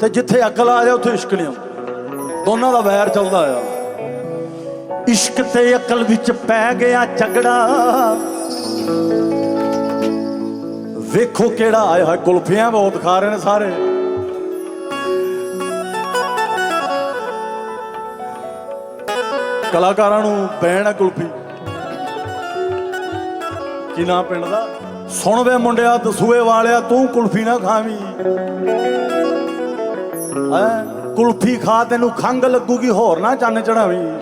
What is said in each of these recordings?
ਤੇ ਜਿੱਥੇ ਅਕਲ ਆ ਜਾ ਉੱਥੇ ਇਸ਼ਕ ਨਹੀਂ ਆਉਂਦਾ। ਦੋਨਾਂ ਦਾ ਵੈਰ ਚੱਲਦਾ ਆ। ਇਸ਼ਕ ਤੇ ਅਕਲ ਵਿੱਚ ਪੈ ਗਿਆ ਝਗੜਾ। ਵੇਖੋ ਕਿਹੜਾ ਆਇਆ ਹੋਇਆ, ਕੁਲਫੀਆਂ ਬਹੁਤ ਖਾ ਰਹੇ ਨੇ ਸਾਰੇ। ਕਲਾਕਾਰਾਂ ਨੂੰ ਬੈਣ ਹੈ ਕੁਲਫੀ। ਕੀ ਨਾਂ ਪਿੰਡ ਦਾ? ਸੁਣ ਵੇ ਮੁੰਡਿਆ, ਦਸੂਏ ਵਾਲਿਆ, ਤੂੰ ਕੁਲਫੀ ਨਾ ਖਾਵੀਂ। ਹੈ? ਕੁਲਫੀ ਖਾ, ਤੈਨੂੰ ਖੰਗ ਲੱਗੂਗੀ, ਹੋਰ ਨਾ ਚੰਨ ਚੜਾਵੀਂ।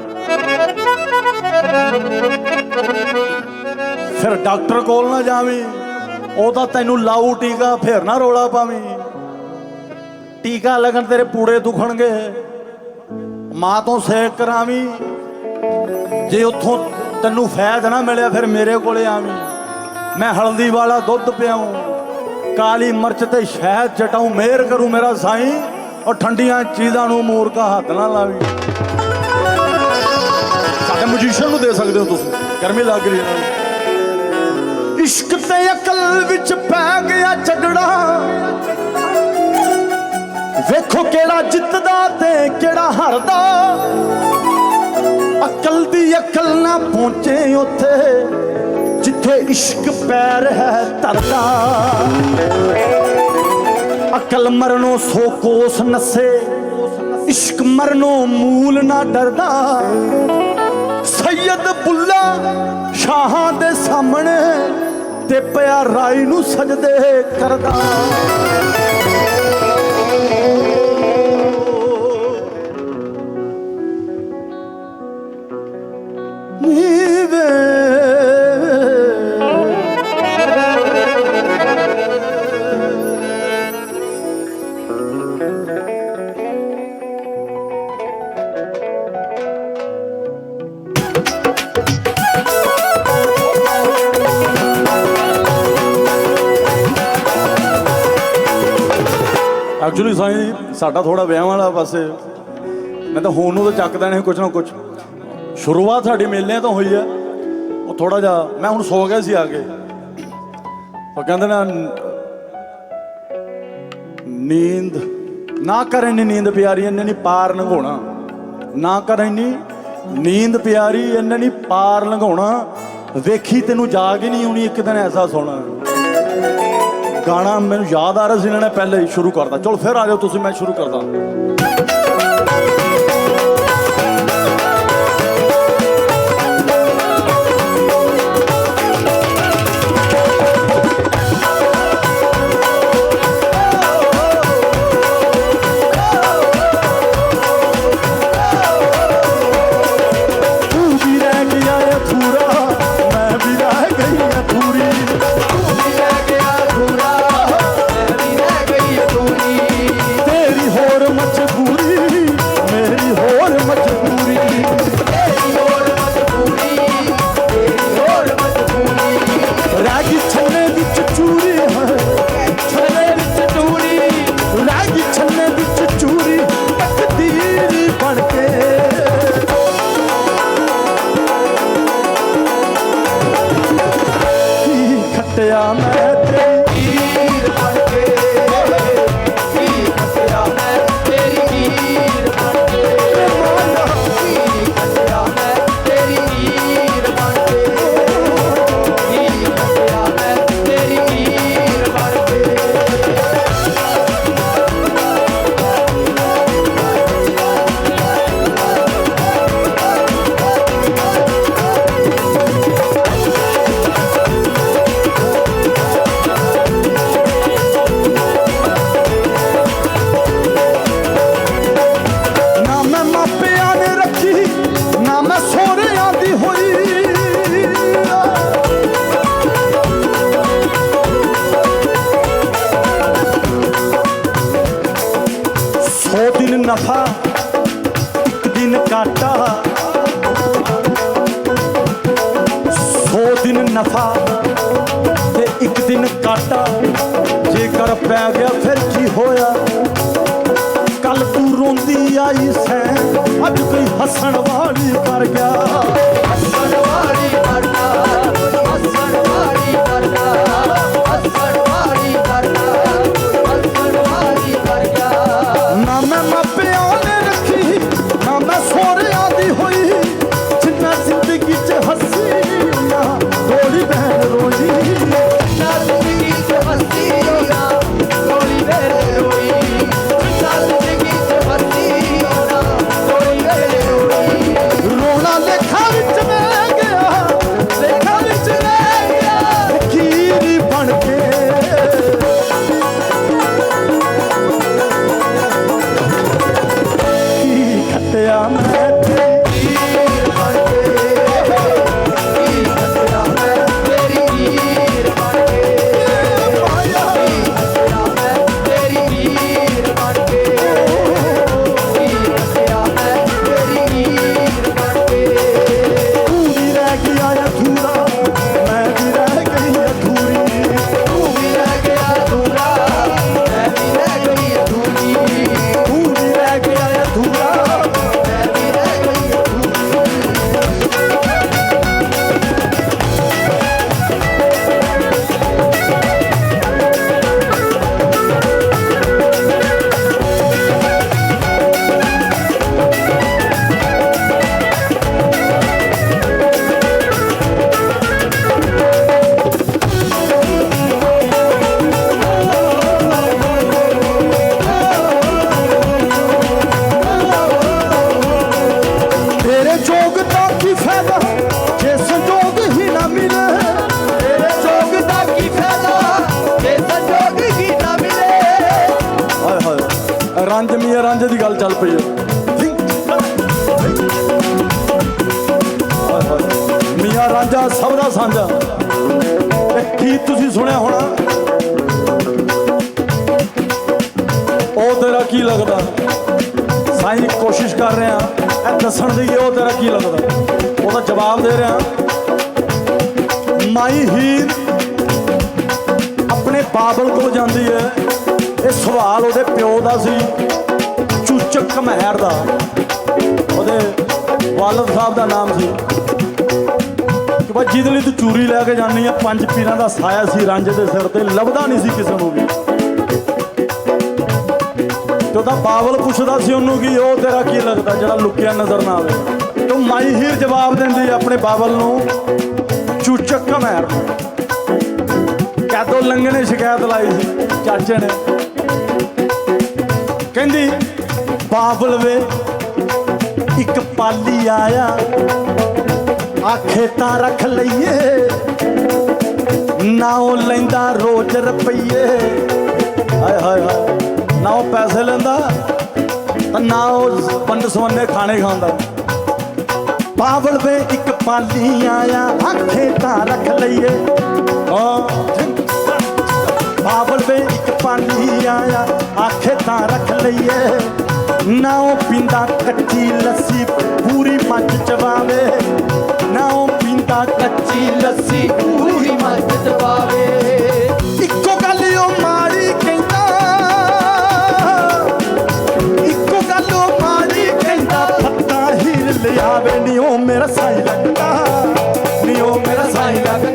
ਫਿਰ ਡਾਕਟਰ ਕੋਲ ਨਾ ਜਾਵੀਂ। ਉਹ ਤਾਂ ਤੈਨੂੰ ਲਾਊ ਟੀਕਾ, ਫਿਰ ਨਾ ਰੋਲਾ ਪਾਵੀਂ। ਟੀਕਾ ਲੱਗਣ ਤੇਰੇ ਪੂੜੇ ਦੁਖਣਗੇ। ਮਾਂ ਤੋਂ ਸੇਕ ਕਰਾਵੀਂ। ਜੇ ਉੱਥੋਂ ਤੈਨੂੰ ਫੈਦ ਨਾ ਮਿਲਿਆ, ਫਿਰ ਮੇਰੇ ਕੋਲੇ ਆਵੀਂ। ਮੈਂ ਹਲਦੀ ਵਾਲਾ ਦੁੱਧ ਪਿਆਉਂ ਕਾਲੀ ਮਿਰਚ ਤੇ ਸ਼ਹਿਦ ਚਟਾਉਂ ਮਿਹਰ ਕਰੂ ਮੇਰਾ ਸਾਈਂ ਔਰ ਠੰਡੀਆਂ ਚੀਜ਼ਾਂ ਨੂੰ ਮੂਰਖਾ ਹੱਥ ਨਾ ਲਾਵੀਂ। ਸਾਡੇ ਮਜੀਸ਼ੀਅਨ ਨੂੰ ਦੇ ਸਕਦੇ ਹੋ ਤੁਸੀਂ ਗਰਮੀ ਲੱਗ ਰਹੀ ਹੈ ਇਸ਼ਕ ਤੇ ਅਕਲ ਵਿੱਚ ਪੈ ਗਿਆ ਝਗੜਾ। ਵੇਖੋ ਕਿਹੜਾ ਜਿੱਤਦਾ ਤੇ ਕਿਹੜਾ ਹਾਰਦਾ। ਅਕਲ ਦੀ ਅਕਲ ਨਾ ਪਹੁੰਚੇ ਉੱਥੇ। ਜਿੱਥੇ ਇਸ਼ਕ ਪੈਰ ਹੈ ਧਰਦਾ ਅਕਲ ਮਰਨੋਂ ਸੋ ਕੋਸ ਨਸੇ, ਇਸ਼ਕ ਮਰਨੋਂ ਮੂਲ ਨਾ ਡਰਦਾ। ਸੈਯਦ ਬੁੱਲਾ ਸ਼ਾਹਾਂ ਦੇ ਸਾਹਮਣੇ ਤੇ ਪਿਆ ਰਾਈ ਨੂੰ ਸਜਦੇ ਕਰਦਾ। ਐਕਚੁਅਲੀ ਸਾਈਂ ਸਾਡਾ ਥੋੜਾ ਵਿਆਹ ਵਾਲਾ ਪਾਸੇ। ਮੈਂ ਤਾਂ ਹੁਣ ਨੂੰ ਤਾਂ ਚੱਕ ਦੇਣੇ ਕੁਛ ਨਾ ਕੁਛ। ਸ਼ੁਰੂਆਤ ਸਾਡੀ ਮੇਲਿਆਂ ਤੋਂ ਹੋਈ ਹੈ ਉਹ ਥੋੜਾ ਜਿਹਾ, ਮੈਂ ਹੁਣ ਸੋ ਗਿਆ ਸੀ ਆ ਕੇ ਉਹ ਕਹਿੰਦੇ ਨਾ, ਨੀਂਦ, ਨਾ ਕਰੇ ਨੀ ਨੀਂਦ ਪਿਆਰੀ ਇਹਨੇ ਨਹੀਂ ਪਾਰ ਲੰਘਾਉਣਾ। ਨਾ ਕਰੇ ਨੀ ਨੀਂਦ ਪਿਆਰੀ ਇਹਨੇ ਨਹੀਂ ਪਾਰ ਲੰਘਾਉਣਾ। ਵੇਖੀ ਤੈਨੂੰ ਜਾਗ ਹੀ ਨਹੀਂ ਆਉਣੀ, ਇੱਕ ਦਿਨ ਐਸਾ ਸੋਣਾ। ਗਾਣਾ ਮੈਨੂੰ ਯਾਦ ਆ ਰਿਹਾ ਸੀ, ਇਹਨਾਂ ਨੇ ਪਹਿਲੇ ਹੀ ਸ਼ੁਰੂ ਕਰਤਾ। ਚਲੋ, ਫਿਰ ਆ ਜਾਓ ਤੁਸੀਂ, ਮੈਂ ਸ਼ੁਰੂ ਕਰਦਾ। ਕੱਲ ਤੂੰ ਰੋਂਦੀ ਆਈ ਸੈਂ ਅੱਜ ਕੋਈ ਹੱਸਣ ਵਾਲੀ ਕਰ ਗਿਆ। ਇਹ ਕੀ ਤੁਸੀਂ ਸੁਣਿਆ ਹੋਣਾ? ਉਹ ਤੇਰਾ ਕੀ ਲੱਗਦਾ? ਸਾਈਂ ਕੋਸ਼ਿਸ਼ ਕਰ ਰਹੇ। ਆ ਇਹ ਦੱਸਣ ਦੀ ਉਹ ਤੇਰਾ ਕੀ ਲੱਗਦਾ? ਉਹਦਾ ਜਵਾਬ ਦੇ ਰਿਹਾ। ਮਾਈ ਹੀਰ ਆਪਣੇ ਬਾਬਲ ਕੋਲ ਜਾਂਦੀ ਹੈ। ਇਹ ਸਵਾਲ ਉਹਦੇ ਪਿਓ ਦਾ ਸੀ, ਚੂਚਕ ਮਹਿਰ ਦਾ। ਉਹਦੇ ਵਾਲਦ ਸਾਹਿਬ ਦਾ ਨਾਮ ਸੀ। ਕਿ ਬਾ, ਜਿਹਦੇ ਲਈ ਤੂੰ ਚੂਰੀ ਲੈ ਕੇ ਜਾਨੀ ਆ, ਪੰਜ ਪੀਰਾਂ ਦਾ ਸਾਇਆ ਸੀ, ਰੰਜ ਦੇ ਸਿਰ ਤੇ ਲੱਭਦਾ ਨਹੀਂ ਸੀ ਕਿਸੇ ਨੂੰ ਵੀ। ਤੇ ਉਹਦਾ ਬਾਬਲ ਪੁੱਛਦਾ ਸੀ ਉਹਨੂੰ ਕਿ ਉਹ ਤੇਰਾ ਕੀ ਲੱਗਦਾ, ਜਿਹੜਾ ਲੁਕਿਆ ਨਜ਼ਰ ਨਾ ਆਵੇ। ਤੂੰ ਮਾਈ ਹੀਰ ਜਵਾਬ ਦਿੰਦੀ ਆਪਣੇ ਬਾਬਲ ਨੂੰ ਚੂਚਕ ਕਮੈਰ ਨੂੰ ਕਦੋਂ ਲੰਗੇ ਸ਼ਿਕਾਇਤ ਲਾਈ ਸੀ, ਚਾਚੇ ਨੇ। ਕਹਿੰਦੀ ਬਾਬਲ ਵੇ, ਇੱਕ ਪਾਲੀ ਆਇਆ ਆਖੇ ਤਾਂ ਰੱਖ ਲਈਏ। ਨਾ ਉਹ ਲੈਂਦਾ ਰੋਜ਼ ਰੁਪਈਏ। ਹਾਏ ਹਾਏ ਹਾਏ, ਨਾ ਉਹ ਪੈਸੇ ਲੈਂਦਾ ਤਾਂ ਨਾ ਉਹ ਪੰਡ ਸਵੰਨੇ ਖਾਣੇ ਖਾਂਦਾ। ਪਾਵਲ ਵੇ ਇੱਕ ਪਾਲੀ ਆਇਆ, ਆਖੇ ਤਾਂ ਰੱਖ ਲਈਏ। ਹਾਂ ਬਾਬਲ ਵੇ ਇੱਕ ਪਾਲੀ ਆਇਆ, ਆਖੇ ਤਾਂ ਰੱਖ ਲਈਏ। ਨਾ ਉਹ ਪੀਂਦਾ ਕੱਚੀ ਲੱਸੀ, ਪੂਰੀ ਮੱਝ ਚਵਾਵੇ ਨਾ ਉਹ ਪੀਂਦਾ ਕੱਚੀ ਲੱਸੀ, ਪੂਰੀ ਮੱਝ ਪਾਵੇ। ਇੱਕੋ ਗੱਲ ਉਹ ਮਾੜੀ ਕਹਿੰਦਾ, ਇੱਕੋ ਗੱਲ ਉਹ ਮਾੜੀ ਕਹਿੰਦਾ, ਫੱਟਾ ਹੀਰ ਲਿਆਵੇ, ਨੀ ਉਹ ਮੇਰਾ ਸਾਈ ਲੱਗਦਾ, ਨੀ ਉਹ ਮੇਰਾ ਸਾਈ ਲੱਗਦਾ।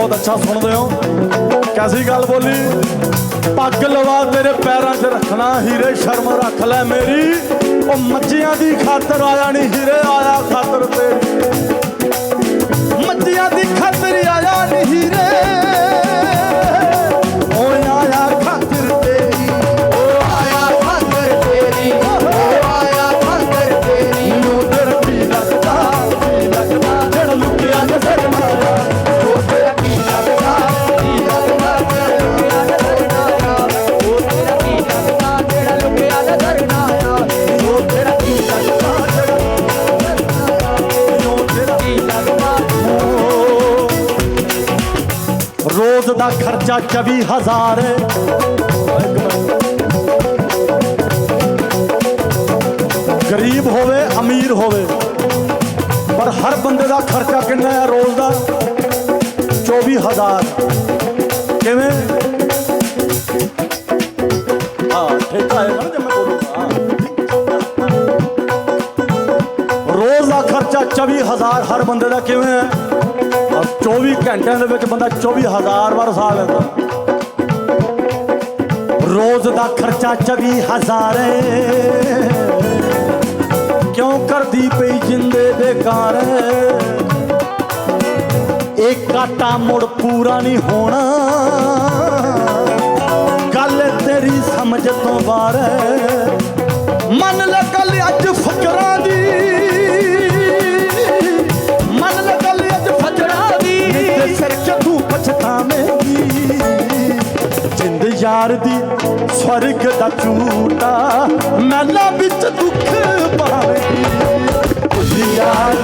ਬਹੁਤ ਅੱਛਾ ਸੁਣਦੇ ਹੋ। ਕੈਸੀ ਗੱਲ ਬੋਲੀ? ਪੱਗ ਲਵਾ ਤੇਰੇ ਪੈਰਾਂ 'ਚ ਰੱਖਣਾ, ਹੀਰੇ ਸ਼ਰਮ ਰੱਖ ਲੈ ਮੇਰੀ। ਉਹ ਮੱਝੀਆਂ ਦੀ ਖਾਤਰ ਆਇਆ ਨਹੀਂ ਹੀਰੇ ਆਇਆ ਖਾਤਰ ਤੇਰੀ ਮੱਝੀਆਂ ਦੀ ਖਾਤਰ ਆਇਆ ਨਹੀਂ ਹੀਰੇ। ਖਰਚਾ 24000 ਹੈ ਗਰੀਬ ਹੋਵੇ ਅਮੀਰ ਹੋਵੇ ਪਰ ਹਰ ਬੰਦੇ ਦਾ ਖਰਚਾ ਕਿੰਨਾ ਹੈ ਰੋਜ਼ ਦਾ 24000 ਕਿਵੇਂ ਹਾਂ ਠੇਕਾ ਹੈ ਨਾ ਜੇ ਮੈਂ ਬੋਲੂੰਗਾ ਰੋਜ਼ ਦਾ ਖਰਚਾ 24000 ਹਰ ਬੰਦੇ ਦਾ ਕਿਵੇਂ ਹੈ 24 ਘੰਟਿਆਂ ਦੇ ਵਿੱਚ ਬੰਦਾ 24000 ਵਾਰ ਸਾਹ ਲੈਂਦਾ। ਰੋਜ਼ ਦਾ ਖਰਚਾ 24000 ਹੈ ਕਿਉਂ ਕਰਦੀ ਪਈ ਜਿੰਦੇ ਬੇਕਾਰ ਇਹ ਕਾਟਾ ਮੁੜ ਪੂਰਾ ਨਹੀਂ ਹੋਣਾ। ਗੱਲ ਤੇਰੀ ਸਮਝ ਤੋਂ ਬਾਹਰ। ਮੰਨ ਲੈ ਕੱਲ ਅੱਜ ਫਕਰਾਂ ਦੀ। ਯਾਰ ਦੀ ਸਵਰਗ ਦਾ ਝੂਟਾ, ਮੈਲਾ ਵਿੱਚ ਦੁੱਖ ਪਾਵੇਂਗੀ ਉਸ ਯਾਰ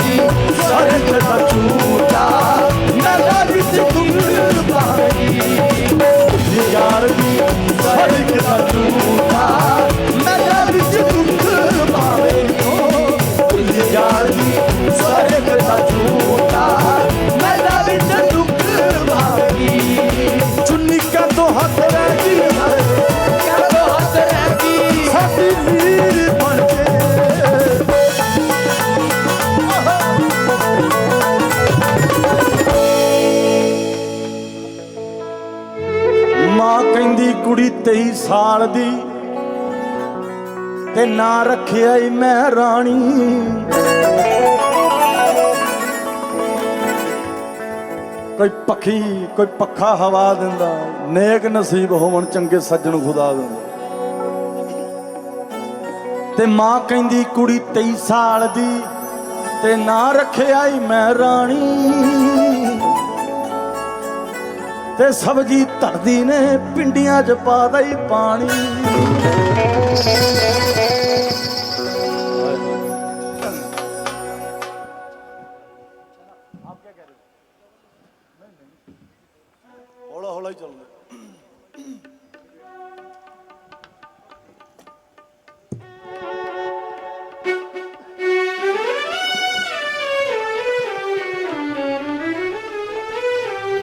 ਸਵਰਗ ਦਾ ਝੂਟਾ, ਮੈਲਾ ਵਿੱਚ ਦੁੱਖ ਪਾਵੇਂਗੀ ਉਸ ਯਾਰ ਦੀ ਸਵਰਗ ਦਾ ਝੂਟਾ, ਮੈਲਾ ਵਿੱਚ ਦੁੱਖ ਪਾਵੇਂਗੀ ਉਸ ਯਾਰ ਦੀ ਸਵਰਗ ਦਾ ਝੂਟਾ। 23 ਸਾਲ ਦੀ ਤੇ ਨਾਂ ਰੱਖਿਆ ਈ ਮੈਂ ਰਾਣੀ। ਕੋਈ ਪੱਖੀ, ਕੋਈ ਪੱਖਾ ਹਵਾ ਦਿੰਦਾ, ਨੇਕ ਨਸੀਬ ਹੋਵਣ ਚੰਗੇ ਸੱਜਣ ਖੁਦਾ ਦਿੰਦਾ। ਤੇ ਮਾਂ ਕਹਿੰਦੀ, ਕੁੜੀ 23 ਸਾਲ ਦੀ ਤੇ ਨਾਂ ਰੱਖਿਆ ਈ ਮੈਂ ਰਾਣੀ। ਤੇ ਸਬਜੀ ਧਰਦੀ ਨੇ ਪਿੰਡੀਆਂ 'ਚ ਪਾ ਦਈ ਪਾਣੀ।